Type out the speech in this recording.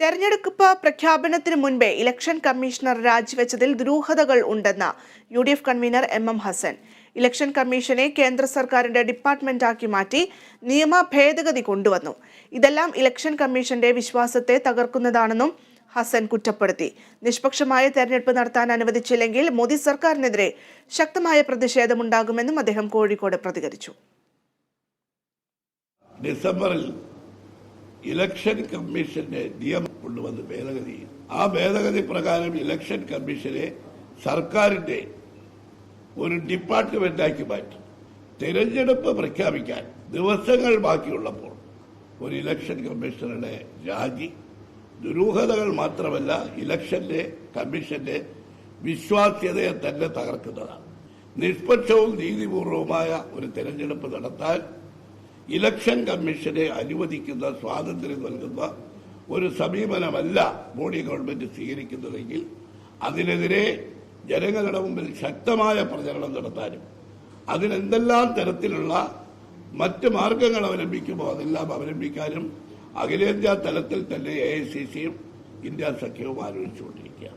തെരഞ്ഞെടുപ്പ് പ്രഖ്യാപനത്തിന് മുൻപേ ഇലക്ഷൻ കമ്മീഷണർ രാജിവെച്ചതിൽ ദുരൂഹതകൾ ഉണ്ടെന്ന് U D F convener M M Hasan. Election കമ്മീഷനെ കേന്ദ്ര സർക്കാരിന്റെ ഡിപ്പാർട്ട്മെന്റാക്കി മാറ്റി നിയമ ഭേദഗതി കൊണ്ടുവന്നു. ഇതെല്ലാം ഇലക്ഷൻ കമ്മീഷന്റെ വിശ്വാസത്തെ തകർക്കുന്നതാണെന്നും ഹസൻ കുറ്റപ്പെടുത്തി. നിഷ്പക്ഷമായ തെരഞ്ഞെടുപ്പ് നടത്താൻ അനുവദിച്ചില്ലെങ്കിൽ മോദി സർക്കാരിനെതിരെ ശക്തമായ പ്രതിഷേധമുണ്ടാകുമെന്നും അദ്ദേഹം കോഴിക്കോട് പ്രതികരിച്ചു. ഡിസംബറിൽ ഇലക്ഷൻ കമ്മീഷന്റെ നിയമം കൊണ്ടുവന്ന് ഭേദഗതി ആ ഭേദഗതി പ്രകാരം ഇലക്ഷൻ കമ്മീഷനെ സർക്കാരിന്റെ ഒരു ഡിപ്പാർട്ട്മെന്റാക്കി മാറ്റി. തെരഞ്ഞെടുപ്പ് പ്രഖ്യാപിക്കാൻ ദിവസങ്ങൾ ബാക്കിയുള്ളപ്പോൾ ഒരു ഇലക്ഷൻ കമ്മീഷണറുടെ രാജി. ദുരൂഹതകൾ മാത്രമല്ല ഇലക്ഷന്റെ കമ്മീഷന്റെ വിശ്വാസ്യതയെ തന്നെ തകർക്കുന്നതാണ്. നിഷ്പക്ഷവും നീതിപൂർവവുമായ ഒരു തെരഞ്ഞെടുപ്പ് നടത്താൻ ഇലക്ഷൻ കമ്മീഷനെ അനുവദിക്കുന്ന സ്വാതന്ത്ര്യം നൽകുന്ന ഒരു സമീപനമല്ല മോഡി ഗവൺമെന്റ് സ്വീകരിക്കുന്നതെങ്കിൽ അതിനെതിരെ ജനങ്ങളുടെ മുമ്പിൽ ശക്തമായ പ്രചരണം നടത്താനും അതിനെന്തെല്ലാം തരത്തിലുള്ള മറ്റ് മാർഗങ്ങൾ അവലംബിക്കുമോ അതെല്ലാം അവലംബിക്കാനും അഖിലേന്ത്യാ തലത്തിൽ തന്നെ എ ഐ സി സിയും ഇന്ത്യ സഖ്യവും ആലോചിച്ചുകൊണ്ടിരിക്കും